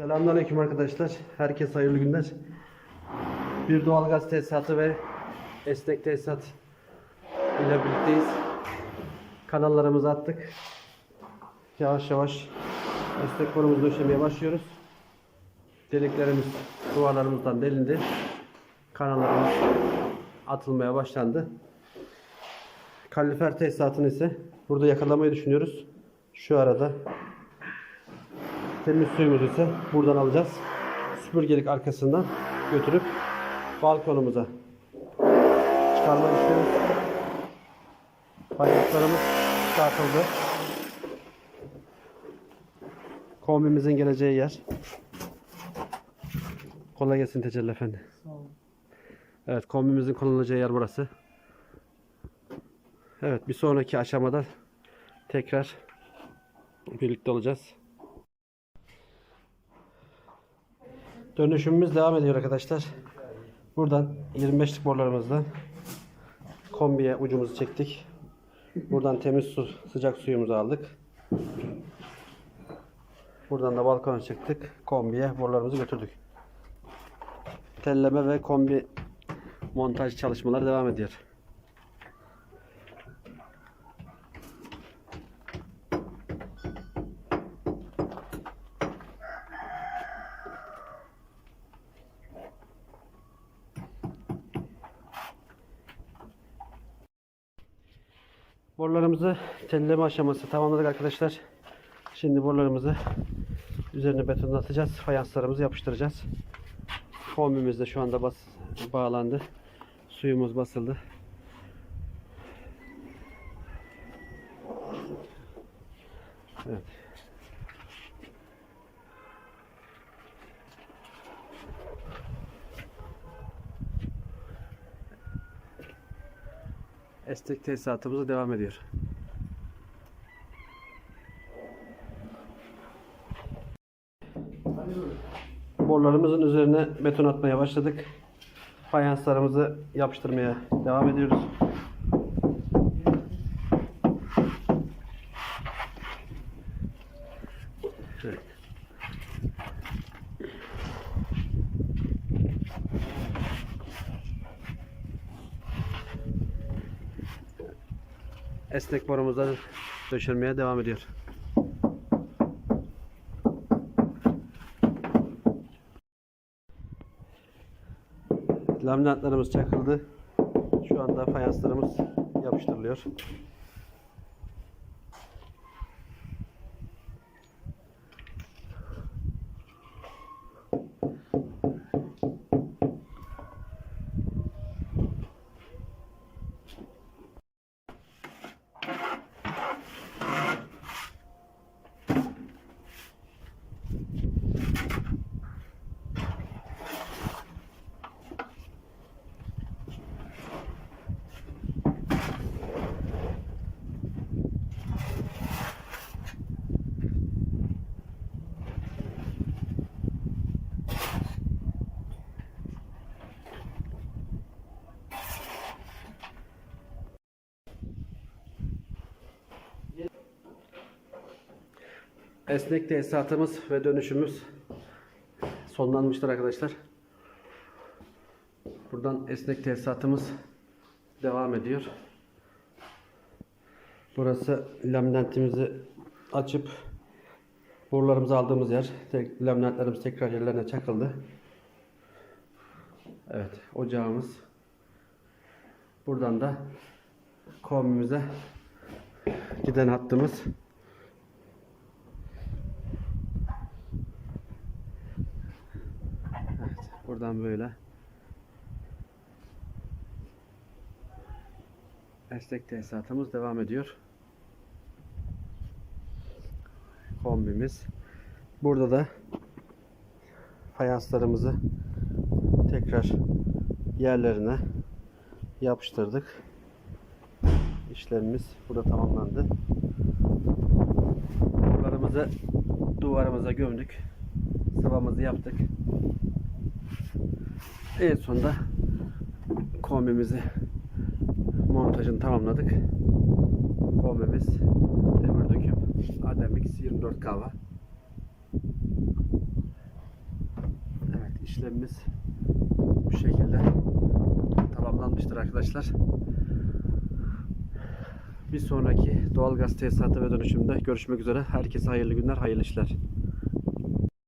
Selamünaleyküm arkadaşlar. Herkese hayırlı günler. Bir doğalgaz tesisatı ve esnek tesisat ile birlikteyiz. Kanallarımızı attık. Yavaş yavaş esnek borumuzu döşemeye başlıyoruz. Deliklerimiz duvarlarımızdan delindi. Kanallarımız atılmaya başlandı. Kalorifer tesisatını ise burada yakalamayı düşünüyoruz. Şu arada temiz suyumuzu ise buradan alacağız. Süpürgelik arkasından götürüp balkonumuza çıkarmayı düşünüyoruz. Bayraklarımız çıkartıldı. Kombimizin geleceği yer. Kolay gelsin Tecelli Efendi. Evet kombimizin konulacağı yer burası. Evet bir sonraki aşamada tekrar birlikte olacağız. Dönüşümümüz devam ediyor arkadaşlar. Buradan 25'lik borularımızla kombiye ucumuzu çektik. Buradan temiz su, sıcak suyumuzu aldık. Buradan da balkona çıktık. Kombiye borularımızı götürdük. Telleme ve kombi montaj çalışmaları devam ediyor. Borularımızı telleme aşaması tamamladık arkadaşlar. Şimdi borularımızı üzerine betonlatacağız. Fayanslarımızı yapıştıracağız. Kombimiz de şu anda bas bağlandı. Suyumuz basıldı. Evet. Estek tesisatımız devam ediyor. Borularımızın üzerine beton atmaya başladık. Fayanslarımızı yapıştırmaya devam ediyoruz. Evet. Esnek borumuzda döşenmeye devam ediyor. Laminatlarımız çakıldı. Şu anda fayanslarımız yapıştırılıyor. Esnek tesisatımız ve dönüşümüz sonlanmıştır arkadaşlar. Buradan esnek tesisatımız devam ediyor. Burası laminantimizi açıp borularımızı aldığımız yer. Tek, laminatlarımız tekrar yerlerine çakıldı. Evet, ocağımız. Buradan da kombimize giden hattımız. Buradan böyle. Esnek tesisatımız devam ediyor. Kombimiz. Burada da fayanslarımızı tekrar yerlerine yapıştırdık. İşlemimiz burada tamamlandı. Borularımızı duvarımıza gömdük. Sıvamızı yaptık. En sonunda kombimizi montajını tamamladık. Komemiz demir döküm Ademix 24 kahve. Evet işlemimiz bu şekilde tamamlanmıştır arkadaşlar. Bir sonraki doğalgaz tesisatı ve dönüşümde görüşmek üzere. Herkese hayırlı günler, hayırlı işler.